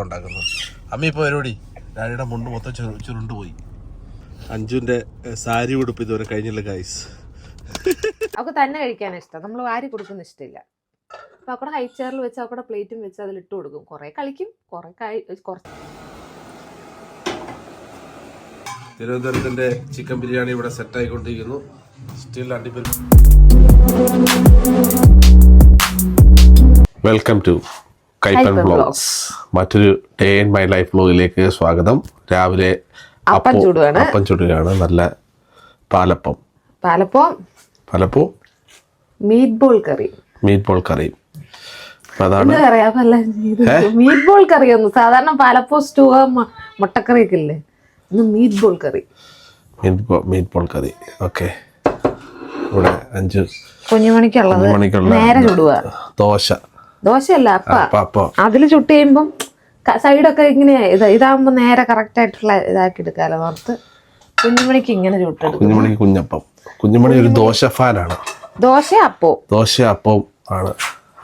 ഉണ്ടാക്കുന്നത്. അമ്മ ഇപ്പോൾ പരിപാടി ഡാഡിയുടെ മുണ്ട് മൊത്തം ചുരു- ചുരുണ്ട് പോയി. അഞ്ജുവിന്റെ സാരി ഉടുപ്പ് ഇതുവരെ കഴിഞ്ഞില്ല ഗൈസ് അവൾക്ക് തന്നെ കഴിക്കാൻ ഇഷ്ടം. നമ്മൾ വാരി കൊടുക്കുന്ന ഇഷ്ടമില്ല. അപ്പൊ അവിടെ ഹൈ ചെയറിൽ വെച്ച് അവിടെ പ്ലേറ്റും വെച്ച് അതിൽ ഇട്ട് കൊടുക്കും. കുറെ കളിക്കും കുറെ കുറച്ച് തിരുവനന്തപുരത്തിന്റെ ചിക്കൻ ബിരിയാണി ഇവിടെ സെറ്റ് ആയിക്കൊണ്ടിരിക്കുന്നു. സ്റ്റിൽ അടിപൊളി. വെൽക്കം ടു കൈപ്പൻ ബ്ലോഗ്സ് മറ്റൊരു ഡേ ഇൻ മൈ ലൈഫ് ബ്ലോഗിലേക്ക് സ്വാഗതം. രാവിലെ അപ്പം ചുടുകയാണ്. അപ്പം ചുടുകയാണ്. നല്ല palappam. Palappam. Palappam. Meat ball curry. Meat ball meat curry? ഒന്നും സാധാരണ പാലപ്പോ സ്റ്റൂ മുട്ടക്കറി ഒക്കെ ഇല്ലേ? ഇന്ന് meat ball curry. Meat ball curry. Okay. ഇവിടെ അഞ്ച് കുഞ്ഞുമണിക്കുള്ളത്. മണിക്കുള്ള നേരെ ചുടുക ദോശ. ദോശയല്ല അപ്പ. അതിൽ ചുട്ട് കഴിയുമ്പം സൈഡൊക്കെ ഇങ്ങനെ ഇത് ഇതാകുമ്പോൾ നേരെ കറക്റ്റ് ആയിട്ടുള്ള ഇതാക്കി എടുക്കാലോ ഓർത്ത് കുഞ്ഞുമണിക്ക് ഇങ്ങനെ ചുട്ടെടുക്കും. കുഞ്ഞുമണിക്ക് കുഞ്ഞപ്പം. കുഞ്ഞുമണി ഒരു ദോശ ഫാനാണ്. ദോശ അപ്പോ ദോശ അപ്പം ആണ്.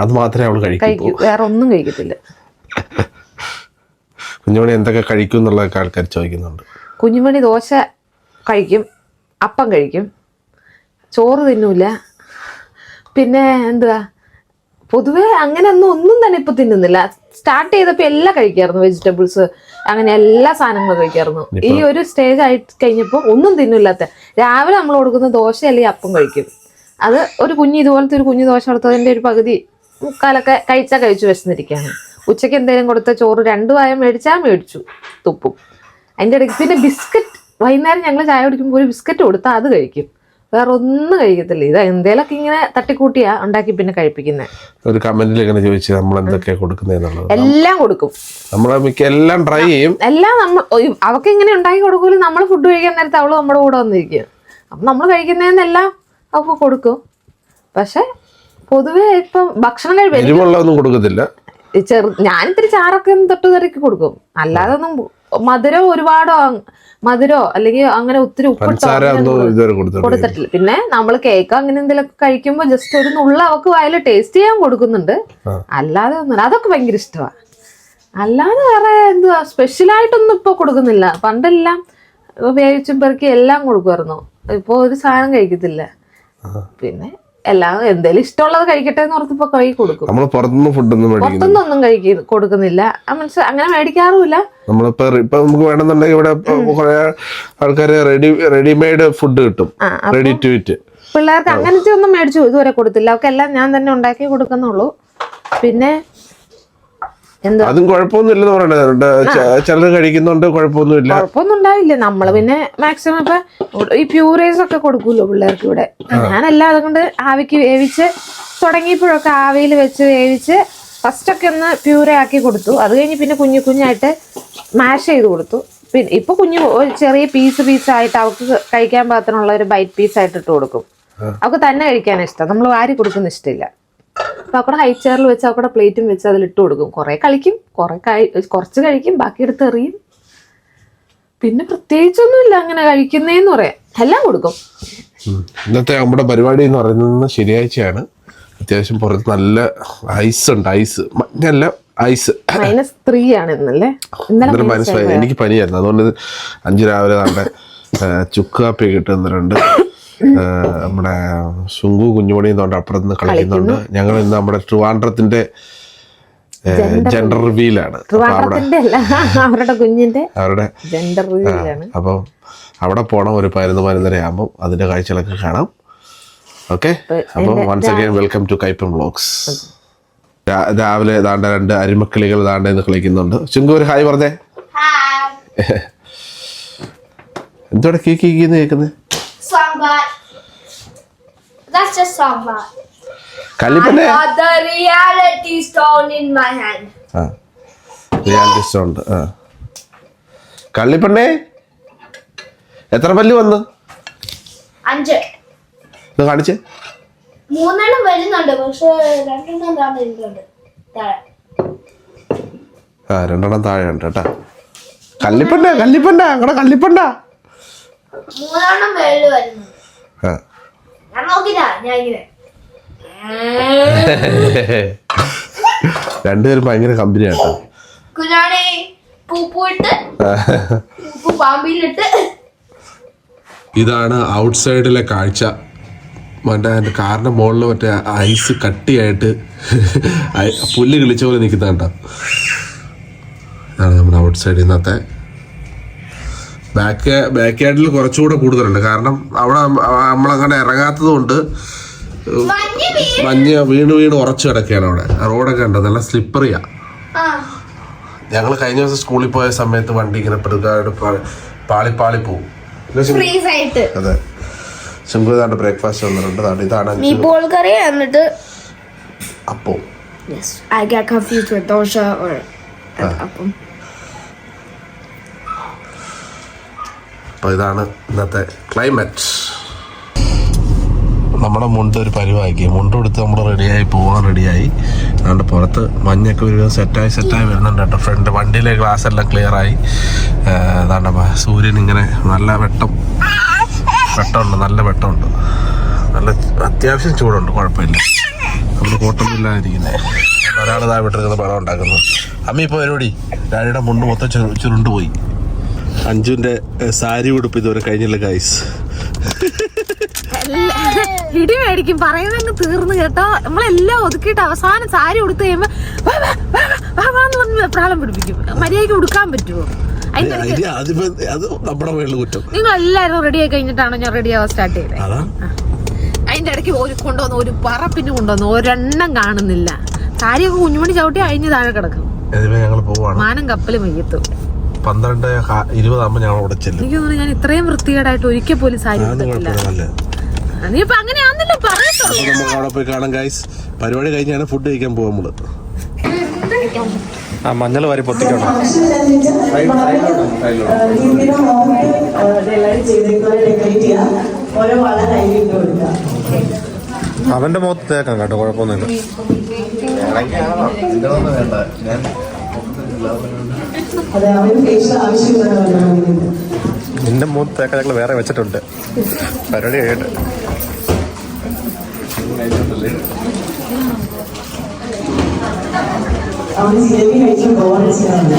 അത് മാത്രമേ അവൾ കഴിക്കൂ. വേറെ ഒന്നും കഴിക്കത്തില്ല. കുഞ്ഞുമണി എന്തൊക്കെ കഴിക്കും എന്നുള്ളതൊക്കെ ആൾക്കാർ ചോദിക്കുന്നുണ്ട്. കുഞ്ഞുമണി ദോശ കഴിക്കും അപ്പം കഴിക്കും. ചോറ് തിന്നൂല. പിന്നെ എന്തുവാ? പൊതുവേ അങ്ങനെ ഒന്നും ഒന്നും തന്നെ ഇപ്പൊ തിന്നുന്നില്ല. സ്റ്റാർട്ട് ചെയ്തപ്പോ എല്ലാം കഴിക്കായിരുന്നു വെജിറ്റബിൾസ് അങ്ങനെ എല്ലാ സാധനങ്ങളും കഴിക്കായിരുന്നു. ഈ ഒരു സ്റ്റേജ് ആയി കഴിഞ്ഞപ്പോ ഒന്നും തിന്നില്ലാത്ത രാവിലെ നമ്മൾ കൊടുക്കുന്ന ദോശ അല്ലെങ്കിൽ അപ്പം കഴിക്കും. അത് ഒരു കുഞ്ഞ് ഇതുപോലത്തെ ഒരു കുഞ്ഞു ദോശ കൊടുത്തതിന്റെ ഒരു പകുതി മുക്കാലൊക്കെ കഴിച്ചാൽ കഴിച്ചു വിശന്നിരിക്കുകയാണ്. ഉച്ചയ്ക്ക് എന്തെങ്കിലും കൊടുത്ത ചോറ് രണ്ടു വായം മേടിച്ചാൽ മേടിച്ചു തുപ്പും. അതിന്റെ ഇടയ്ക്ക് പിന്നെ ബിസ്ക്കറ്റ് വൈകുന്നേരം ഞങ്ങൾ ചായ കുടിക്കുമ്പോൾ ഒരു ബിസ്ക്കറ്റ് കൊടുത്താൽ അത് കഴിക്കും. വേറെ ഒന്നും കഴിക്കത്തില്ല. ഇത് എന്തേലൊക്കെ ഇങ്ങനെ തട്ടിക്കൂട്ടിയാ ഉണ്ടാക്കി പിന്നെ കഴിപ്പിക്കുന്നത് ഒരു കമന്റിൽ ഇങ്ങനെ ചോദിച്ചു നമ്മൾ എന്തൊക്കെയാ കൊടുക്കുന്നത് എല്ലാം കൊടുക്കും. നമ്മളെ മിക്ക എല്ലാം ട്രൈ ചെയ്യും. എല്ലാം നമ്മൾ അവക്ക് ഇങ്ങനെ ഉണ്ടാക്കി കൊടുക്കൂല നമ്മൾ ഫുഡ് കഴിക്കാൻ നേരത്തെ അവൾ നമ്മുടെ കൂടെ വന്നിരിക്കും. അപ്പം നമ്മൾ കഴിക്കുന്നതെന്നെല്ലാം അവക്ക് കൊടുക്കും. പക്ഷെ പൊതുവെ ഇപ്പം ഭക്ഷണം ഒന്നും കൊടുക്കത്തില്ല. ചെറു ഞാൻ ഇത്തിരി ചാറൊക്കെ തൊട്ട് കൊടുക്കും. അല്ലാതെ ഒന്നും മധുരം ഒരുപാടോ മധുരോ അല്ലെങ്കിൽ അങ്ങനെ ഒത്തിരി ഉപ്പിട്ടോ കൊടുത്തിട്ടില്ല. പിന്നെ നമ്മൾ കേക്ക് അങ്ങനെ എന്തെങ്കിലുമൊക്കെ കഴിക്കുമ്പോൾ ജസ്റ്റ് ഒരു നുള്ള അവക്ക് വായിൽ ടേസ്റ്റ് ചെയ്യാൻ കൊടുക്കുന്നുണ്ട്. അല്ലാതെ ഒന്നും അതൊക്കെ ഭയങ്കര ഇഷ്ടമാണ് അല്ലാതെ വേറെ എന്തുവാ? സ്പെഷ്യലായിട്ടൊന്നും ഇപ്പൊ കൊടുക്കുന്നില്ല. പണ്ടെല്ലാം വേവിച്ചും പെറുക്കി എല്ലാം കൊടുക്കുമായിരുന്നു ഇപ്പൊ ഒരു സാധനം കഴിക്കത്തില്ല. പിന്നെ എല്ലാം എന്തേലും ഇഷ്ടമുള്ളത് കഴിക്കട്ടെ എന്ന് ഓർത്തിപ്പോ കൈ കൊടുക്കും. നമ്മൾ പുറത്തുനിന്ന് ഫുഡൊന്നും പുറത്തുനിന്നൊന്നും കഴിക്ക കൊടുക്കുന്നില്ല. മീൻസ് അങ്ങനെ മേടിക്കാറുമില്ല. നമ്മളിപ്പോ ഇപ്പൊ നമുക്ക് വേണമെന്നുണ്ടെങ്കിൽ ഇവിടെ കുറെ ആൾക്കാര് റെഡി റെഡിമെയ്ഡ് ഫുഡ് കിട്ടും. റെഡി ടു ഇറ്റ് പിള്ളേർക്ക് അങ്ങനത്തെ ഒന്നും മേടിച്ചു ഇതുവരെ കൊടുത്തില്ല. അവർക്ക് എല്ലാം ഞാൻ തന്നെ ഉണ്ടാക്കി കൊടുക്കുന്നുള്ളൂ. പിന്നെ അതും കുഴപ്പമൊന്നുമില്ലെന്ന് പറയണത് ചിലർ കഴിക്കുന്നുണ്ട് കുഴപ്പമൊന്നുമില്ല. കുഴപ്പമൊന്നും ഉണ്ടാവില്ല നമ്മൾ പിന്നെ മാക്സിമം ഇപ്പൊ ഈ പ്യൂറേസ് ഒക്കെ കൊടുക്കൂലോ പിള്ളേർക്ക് ഇവിടെ. ഞാനല്ല അതുകൊണ്ട് ആവിക്ക് വേവിച്ച് തുടങ്ങിയപ്പോഴൊക്കെ ആവിയിൽ വെച്ച് വേവിച്ച് ഫസ്റ്റ് ഒക്കെ ഒന്ന് പ്യൂറേ ആക്കി കൊടുത്തു. അത് കഴിഞ്ഞ് പിന്നെ കുഞ്ഞു കുഞ്ഞായിട്ട് മാഷ് ചെയ്ത് കൊടുത്തു. പിന്നെ ഇപ്പൊ കുഞ്ഞു ഒരു ചെറിയ പീസ് പീസ് ആയിട്ട് അവർക്ക് കഴിക്കാൻ പാകത്തിനുള്ള ഒരു ബൈറ്റ് പീസ് ആയിട്ട് ഇട്ട് കൊടുക്കും. അവർക്ക് തന്നെ കഴിക്കാൻ ഇഷ്ടം. നമ്മൾ വാരി കൊടുക്കുന്ന ഇഷ്ടമില്ല അപ്പൊ അവിടെ ഹൈ ചെയറിൽ വെച്ച് അവിടെ പ്ലേറ്റും വെച്ച് അതിൽ ഇട്ട് കൊടുക്കും. കുറെ കളിക്കും കുറെ കുറച്ച് കഴിക്കും ബാക്കി എടുത്ത് എറിയും. പിന്നെ പ്രത്യേകിച്ചൊന്നുമില്ല അങ്ങനെ കഴിക്കുന്നേന്ന് പറയാം. എല്ലാം കൊടുക്കും. ഇന്നത്തെ നമ്മുടെ പരിപാടി എന്ന് പറയുന്നത് ശനിയാഴ്ചയാണ്. അത്യാവശ്യം പുറത്ത് നല്ല ഐസ് ഉണ്ട് ഐസ് മഞ്ഞല്ല ഐസ് മൈനസ് ത്രീ ആണ് ഇന്നല്ലേ? ഇന്നലെ മൈനസ് എനിക്ക് പനിയായിരുന്നു. അതുകൊണ്ട് അഞ്ചു രാവിലെ നമ്മുടെ ചുക്ക് കാപ്പി കിട്ടുന്നുണ്ട് നമ്മുടെ സുങ്കു കുഞ്ഞുമണി എന്നുകൊണ്ട് അപ്പുറത്ത് നിന്ന് കളിക്കുന്നുണ്ട്. ഞങ്ങൾ ഇന്ന് നമ്മുടെ ട്രിവാൻഡ്രത്തിന്റെ ജെൻഡർ റിവീലാണ് അപ്പൊ അവരുടെ കുഞ്ഞിന്റെ അവരുടെ ജെൻഡർ റിവീലാണ് അപ്പോൾ അവിടെ പോണം ഒരു പതിനൊന്ന് പതിനൊന്നര ആകുമ്പോൾ അതിന്റെ കാഴ്ചകളൊക്കെ കാണാം. ഓക്കെ? അപ്പോൾ once again welcome to Kaippam vlogs രാവിലെ ദാണ്ട രണ്ട് അരിമക്കിളികൾ ദാണ്ട എന്ന് കളിക്കുന്നുണ്ട്. ചുങ്കു ഒരു ഹായ് പറഞ്ഞേ. എന്തോടെ കീ കീ കീന്ന് കേൾക്കുന്നത് Songbot. That's just songbot. കല്ലിപ്പന്നെ Got the reality stone in my hand. ആ റിയാലിറ്റി സ്റ്റോ ഉണ്ട്. ആ. കള്ളിപ്പണ്ണേ എത്ര പല്ല് വന്ന്? അഞ്ച്. ഇത് കാണിച്ചേ. മൂന്നെണ്ണം വരുന്നുണ്ട് പക്ഷെ രണ്ടെണ്ണം താഴെ ഇരിക്കുന്നുണ്ട് താഴെ. ആ രണ്ടെണ്ണം താഴെ ഉണ്ട് കേട്ടാ. കല്ലിപ്പണ്ട കല്ലിപ്പണ്ട അങ്ങടെ കല്ലിപ്പണ്ട മൂന്നെണ്ണം മേളിൽ വരുന്നു. ആ. ഞാൻ നോക്കില്ല ഞാൻ ഇങ്ങനെ. രണ്ടുപേരും ഭയങ്കര കമ്പനി കേട്ടോ കുഞ്ഞാണി പൂപ്പൂട്ട് ഉപ്പ് പാമ്പിലിട്ട് ഇതാണ് ഔട്ട്സൈഡിലെ കാഴ്ച. മറ്റേ അതിന്റെ കാറിന്റെ മുകളിൽ മറ്റേ ഐസ് കട്ടിയായിട്ട് പുല്ല് കിളിച്ച പോലെ നിൽക്കുന്ന കണ്ടോ ഇതാണ് നമ്മുടെ ഔട്ട്സൈഡ് ഇന്നത്തെ ബാക്ക് ബാക്ക് യാർഡിൽ കുറച്ചുകൂടെ കൂടുതലുണ്ട്. കാരണം അവിടെ നമ്മ- നമ്മളങ്ങനെ ഇറങ്ങാത്തത് കൊണ്ട് മഞ്ഞ് വീണ്. വീണ് ഉറച്ചു കിടക്കുകയാണ് അവിടെ. റോഡൊക്കെ ഉണ്ട് നല്ല സ്ലിപ്പറിയാ ഞങ്ങൾ കഴിഞ്ഞ ദിവസം സ്കൂളിൽ പോയ സമയത്ത് വണ്ടി ഇങ്ങനെ പെടുക്കായിട്ട് പാളി പാളി പോവും. അതെ. ശംഖുദാണ്ട് ബ്രേക്ക്ഫാസ്റ്റ് വന്നിട്ടുണ്ട് ദാണ്ട് ഇതാണ് അഞ്ചു മീപ്പോൾ കറി എന്നിട്ട് അപ്പം. Yes, I get confused with dosha or അപ്പം. അപ്പോൾ ഇതാണ് ഇന്നത്തെ ക്ലൈമറ്റ് നമ്മുടെ മുണ്ട് ഒരു പരിവാക്കി മുണ്ട് കൊടുത്ത് നമ്മൾ റെഡിയായി പോകാൻ റെഡിയായി അതുകൊണ്ട് പുറത്ത് മഞ്ഞൊക്കെ ഒരു സെറ്റായി സെറ്റായി വരുന്നുണ്ട് കേട്ടോ ഫ്രണ്ട് വണ്ടിയിലെ ഗ്ലാസ് എല്ലാം ക്ലിയറായി അതാണ്ട് സൂര്യൻ ഇങ്ങനെ നല്ല വെട്ടം വെട്ടമുണ്ട് നല്ല വെട്ടമുണ്ട്. നല്ല അത്യാവശ്യം ചൂടുണ്ട് കുഴപ്പമില്ല. നമ്മൾ കൂട്ടമില്ലാതിരിക്കുന്നത് ഒരാൾ ഇതാ വിട്ടിരിക്കുന്ന പടം ഉണ്ടാക്കുന്നത്. അമ്മ ഇപ്പോൾ പരിപാടി ഡാഡിയുടെ മുണ്ട് മൊത്തം ചുരുണ്ടുപോയി. ചുരുണ്ട് പോയി അഞ്ജുവിന്റെ എഹ്, സാരി ഉടുപ്പ് ഇതുവരെ കഴിഞ്ഞില്ല ഗൈസ് ഇടി മേടിക്കും. പറയുന്നതങ്ങ് തീർന്നു കേട്ടോ. നമ്മളെല്ലാം ഒതുക്കിയിട്ട് അവസാനം സാരി ഉടുത്ത് കഴിയുമ്പോ പറഞ്ഞ് പ്രാളം പിടിപ്പിക്കും. മര്യാദയ്ക്ക് ഉടുക്കാൻ പറ്റുമോ? നിങ്ങൾ എല്ലാരും റെഡി ആയി കഴിഞ്ഞിട്ടാണോ ഞാൻ റെഡി ആവാൻ സ്റ്റാർട്ട് ചെയ്തത് അതാ. അതിന്റെ ഇടയ്ക്ക് ഒരു കൊണ്ടുവന്ന് ഒരു പറപ്പിന് കൊണ്ടുവന്നു ഒരെണ്ണം കാണുന്നില്ല. സാരിയൊക്കെ കുഞ്ഞുമണി ചവിട്ടി അഴിഞ്ഞ് താഴെ കിടക്കും. മാനം കപ്പൽ മയ്യത്തും. പന്ത്രണ്ട് ഇരുപതാകുമ്പോ ഞാൻ അവിടെ ചെല്ലും. എനിക്ക് തോന്നുന്നു ഞാൻ ഇത്രയും വൃത്തികേടായിട്ട് ഒരിക്കൽ പോലും സാരി നീ ഇപ്പൊ അങ്ങനെയാന്നല്ലോ പറയത്തുള്ളൂ. അപ്പൊ നമുക്ക് അവിടെ പോയി കാണാം ഗൈസ് പരിപാടി കഴിഞ്ഞാണ് ഫുഡ് കഴിക്കാൻ പോവാ നമ്മൾ. ആ മഞ്ഞൾ വാരി പൊട്ടിക്കണം. അവന്റെ മുഖത്ത് തേക്കാം കേട്ടോ കുഴപ്പമൊന്നുമില്ല. അതെ അവന് ഫേഷ്യൽ ആവശ്യമുള്ളതാണ് നിന്റെ മൂന്ന് തേക്ക ഞങ്ങൾ വേറെ വെച്ചിട്ടുണ്ട്. പരിപാടി കഴിയട്ടെ അവന് ജിലേബി കഴിച്ച് ബോറടിച്ചാണ്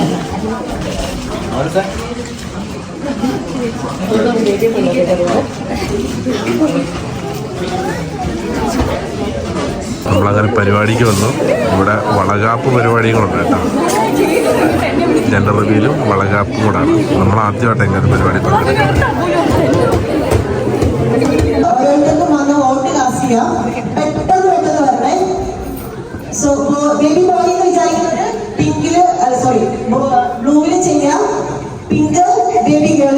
നമ്മളങ്ങനെ പരിപാടിക്ക് വന്നു. ഇവിടെ വളകാപ്പ് പരിപാടികളുണ്ട് കേട്ടോ. ജെൻഡർ റിവ്യൂലും വളകാപ്പും കൂടാണ് നമ്മൾ ആദ്യമായിട്ട് എങ്ങനെ പരിപാടി സോ ബേബി ബോയ് എന്ന് വിചാരിക്കുന്നത് പിങ്കിൽ സോറി ചെയ്യാം പിങ്ക് ബേബി ഗേൾ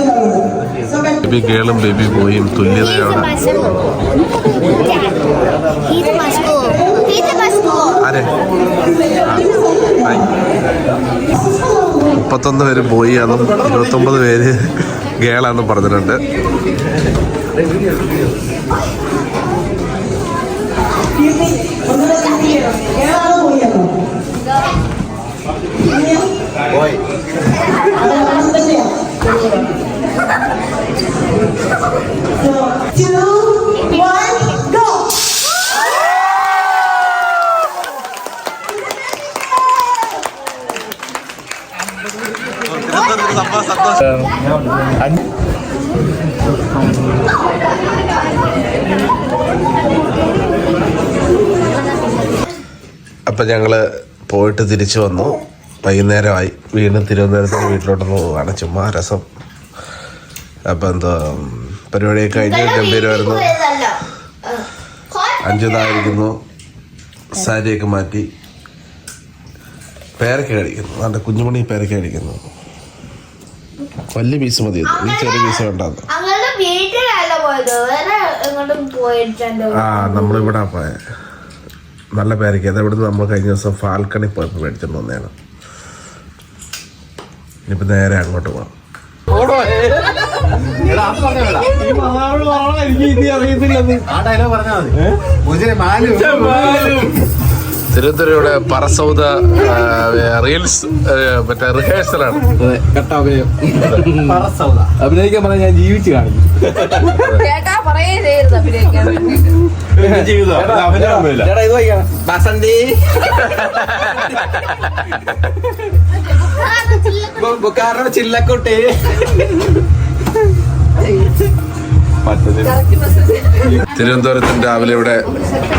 ബേബി ഗേളും ബേബി ബോയും തുല്യതയോടെ മുപ്പത്തൊന്ന് പേര് ബോയ് അതും ഇരുപത്തൊമ്പത് പേര് ഗേളാണെന്നും പറഞ്ഞിട്ടുണ്ട്. Two, one, അപ്പം ഞങ്ങൾ പോയിട്ട് തിരിച്ചു വന്നു. വൈകുന്നേരമായി. വീണ്ടും തിരുവനന്തപുരത്തിന് വീട്ടിലോട്ട് പോവുകയാണ്. ചുമ്മാ രസം. അപ്പം എന്താ പരിപാടിയൊക്കെ കഴിഞ്ഞ് ഗംഭീരമായിരുന്നു അഞ്ചുതായിരിക്കുന്നു സാരിയൊക്കെ മാറ്റി. പേരക്ക കഴിക്കുന്നു നല്ല കുഞ്ഞുമണി പേരക്ക കഴിക്കുന്നു വലിയ പീസ് മതി. ഈ ചെറിയ പീസ് വേണ്ടാന്ന്. ആ നമ്മളിവിടെ പോയ. നല്ല പേരക്ക. അത് ഇവിടുന്ന് നമ്മൾ കഴിഞ്ഞ ദിവസം ഫാൽക്കണി പോയപ്പോൾ മേടിച്ചിട്ട് വന്നതാണ് ഇനിയിപ്പോൾ നേരെ അങ്ങോട്ട് പോകാം തിരുവനന്തപുരയുടെ പറസൗദ റീൽസ് മറ്റേ റിഹേഴ്സലാണ്. അഭിനയിക്കാൻ പറഞ്ഞാൽ ഞാൻ ജീവിച്ചു കാണിക്കും. കേട്ടാ പറയേ ചെയ്യരുത് അഭിനയിക്കാൻ. ഇത് വയ്ക്കണം ബസന്തി കാരണം ചില്ലക്കോട്ടെ. തിരുവനന്തപുരത്തിന് രാവിലെ ഇവിടെ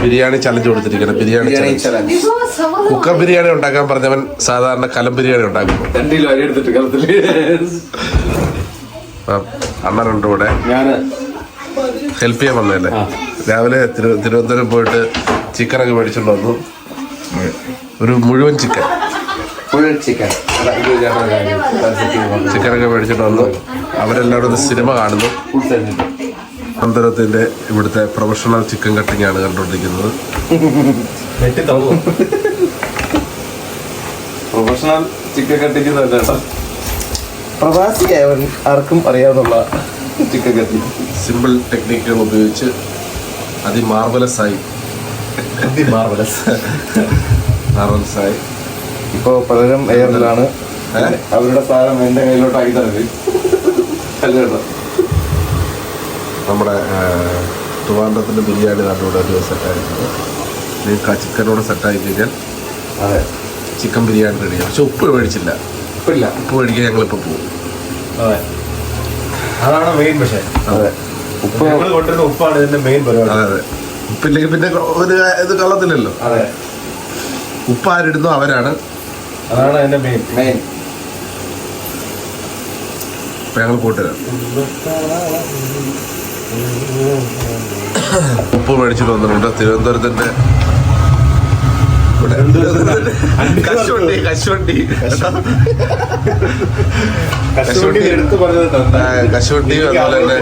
ബിരിയാണി ചലഞ്ച് കൊടുത്തിരിക്കണം ബിരിയാണി ചലഞ്ച് കുക്കർ ബിരിയാണി ഉണ്ടാക്കാൻ പറഞ്ഞവൻ സാധാരണ കലം ബിരിയാണി ഉണ്ടാക്കും. അണ്ണനുണ്ട് ഇവിടെ. ഹെൽപ്പ് ചെയ്യാൻ വന്നതല്ലേ? രാവിലെ തിരുവനന്തപുരം പോയിട്ട് ചിക്കനൊക്കെ മേടിച്ചോണ്ട് വന്നു. ഒരു മുഴുവൻ ചിക്കൻ ഫുൾ ചിക്കൻ ചിക്കനൊക്കെ മേടിച്ചിട്ട് വന്നു. അവരെല്ലാവരും സിനിമ കാണുന്നു. തിരുവനന്തപുരത്തിന്റെ ഇവിടുത്തെ പ്രൊഫഷണൽ ചിക്കൻ കട്ടിംഗ് ആണ് കണ്ടുകൊണ്ടിരിക്കുന്നത് പ്രൊഫഷണൽ ചിക്കൻ കട്ടിക്ക് പ്രവാസിയായവൻ ആർക്കും അറിയാവുന്ന ചിക്കൻ കട്ടിങ്. സിമ്പിൾ ടെക്നിക്കുകൾ ഉപയോഗിച്ച് അതിമാർവലസ്. ആയി മാർവലസ് മാർവലസ് ആയി ഇപ്പോ പലരും എയറിലാണ് അവരുടെ സാധനം എന്റെ കയ്യിലോട്ട് തരരുത്. അല്ല നമ്മുടെ ട്രിവാൻഡ്രത്തിന്റെ ബിരിയാണി നാട്ടിലൂടെ ഒരു സെറ്റായിരിക്കുന്നത് നിങ്ങൾക്ക് ആ ചിക്കനോട് സെറ്റായി കഴിഞ്ഞാൽ അതെ. ചിക്കൻ ബിരിയാണി റെഡി പക്ഷെ ഉപ്പ് മേടിച്ചില്ല. ഉപ്പില്ല. ഉപ്പ് മേടിക്കാൻ ഞങ്ങളിപ്പോൾ പോകും അതെ. അതാണ് മെയിൻ പക്ഷേ. അതെ. ഉപ്പ് നമ്മൾ കൊണ്ടുവരുന്ന ഉപ്പാണ് ഇതിന്റെ മെയിൻ പരിപാടി. അതെ അതെ. ഉപ്പില്ലെങ്കിൽ പിന്നെ ഒരു ഇത് കള്ളത്തില്ലല്ലോ. അതെ. ഉപ്പ് ആരിടുന്നു അവരാണ്. അതാണ് അതിന്റെ മെയിൻ മെയിൻ ഞങ്ങൾ കൂട്ടുകാരാണ് ഉപ്പ് മേടിച്ചിട്ട് വന്നിട്ടുണ്ട്. തിരുവനന്തപുരത്തിന്റെ കശുവണ്ടി അതുപോലെ തന്നെ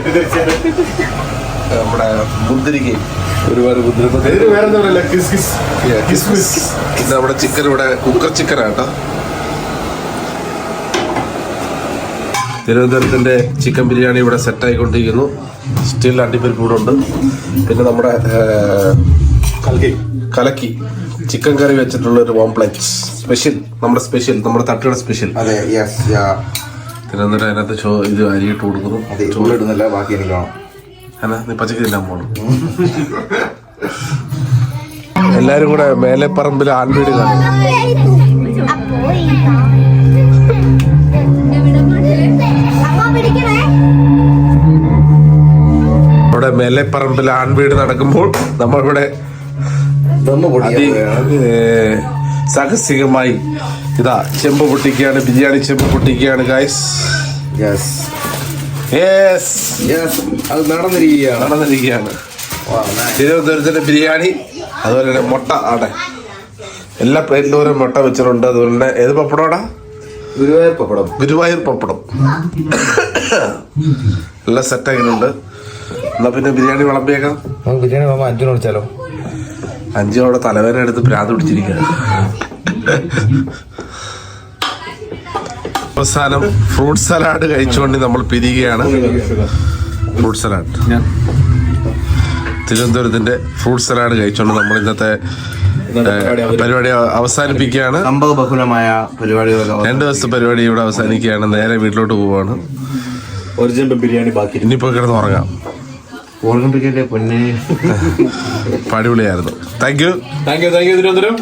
നമ്മുടെ മുന്തിരിക്കയും ഒരുപാട് ബുദ്ധിമുട്ട് നമ്മുടെ ചിക്കൻ ഇവിടെ കുക്കർ ചിക്കൻ ആട്ടോ തിരുവനന്തപുരത്തിന്റെ ചിക്കൻ ബിരിയാണി ഇവിടെ സെറ്റ് ആയിക്കൊണ്ടിരിക്കുന്നു. സ്റ്റിൽ അണ്ടിപ്പരിപ്പ് കൂടുണ്ട് ഉണ്ട്. പിന്നെ നമ്മുടെ കലക്കി. കൽക്കി കലക്കി ചിക്കൻ കറി വെച്ചിട്ടുള്ള ഒരു കോംപ്ലക്സ് സ്പെഷ്യൽ നമ്മുടെ സ്പെഷ്യൽ നമ്മുടെ തട്ടിയുടെ സ്പെഷ്യൽ അതെ യെസ് തിരുവനന്തപുരം അതിനകത്ത് ചോ ഇത് അരിയിട്ട് കൊടുക്കുന്നു. ചോറിടുന്നില്ല ബാക്കി എനിക്ക് വേണം. എന്നാ നീ പച്ചക്കറി തിന്നാൻ പോകണം എല്ലാരും കൂടെ മേലെപ്പറമ്പിൽ ആൺവീട് കാണും. അവിടെ മേലെപ്പറമ്പിൽ ആൺവീട് നടക്കുമ്പോൾ നമ്മളിവിടെ സാഹസികമായി ഇതാ ചെമ്പ് പൊട്ടിക്കുകയാണ് ബിരിയാണി ചെമ്പ് പൊട്ടിക്കുകയാണ് ഗായ്സ് യെസ് യെസ് യെസ് അത് നടന്നിരിക്കുകയാണ്. നടന്നിരിക്കുകയാണ്. തിരുവനന്തപുരത്തിന്റെ ബിരിയാണി അതുപോലെ തന്നെ മുട്ട ആടെ എല്ലാ പ്ലേറ്റിലും ഓരോ മുട്ട വെച്ചിട്ടുണ്ട്. അതുപോലെ തന്നെ ഏത് പപ്പടമാടാ ഗുരുവായൂർ പപ്പടം. ഗുരുവായൂർ പപ്പടം. എല്ലാം സെറ്റ് ആക്കിയിട്ടുണ്ട്. എന്നാ പിന്നെ ബിരിയാണി വിളമ്പിയേക്കാം? നമുക്ക് ബിരിയാണി വിളമ്പ അഞ്ചിന് വിളിച്ചാലോ? അഞ്ചോടെ തലവേദന എടുത്ത് പ്രാന്ത് പിടിച്ചിരിക്കുക അവസാനം ഫ്രൂട്ട് സലാഡ് കഴിച്ചുകൊണ്ട് നമ്മൾ പിരിയുകയാണ്. Fruit salad. തിരുവനന്തപുരത്തിന്റെ ഫ്രൂട്ട് സലാഡ് കഴിച്ചുകൊണ്ട് നമ്മൾ ഇന്നത്തെ പരിപാടി അവസാനിപ്പിക്കുകയാണ്. ബഹുലമായ പരിപാടികളൊക്കെ രണ്ട് ദിവസത്തെ പരിപാടി ഇവിടെ അവസാനിക്കുകയാണ്. നേരെ വീട്ടിലോട്ട് പോവാണ്. ഒറിജിനൽ ബിരിയാണി ബാക്കി. ഇനിയിപ്പോ കിടന്ന് ഉറങ്ങാം. ഓർമ്മിപ്പിക്കട്ടെ പൊന്നെ. അടിപൊളിയായിരുന്നു. Thank you thank you thank you Thiruvananthapuram.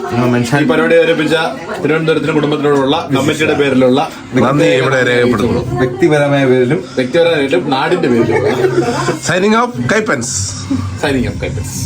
ഈ പരിപാടി അവതരിപ്പിച്ച തിരുവനന്തപുരത്തിന് കുടുംബത്തിനോടുള്ള കമ്മിറ്റിയുടെ പേരിലുള്ള നന്ദി ഇവിടെ രേഖപ്പെടുത്തുന്നു. വ്യക്തിപരമായ പേരിലും. വ്യക്തിപരമായിട്ടും നാടിന്റെ പേരിലും. Signing off Kaippan's signing off Kaippas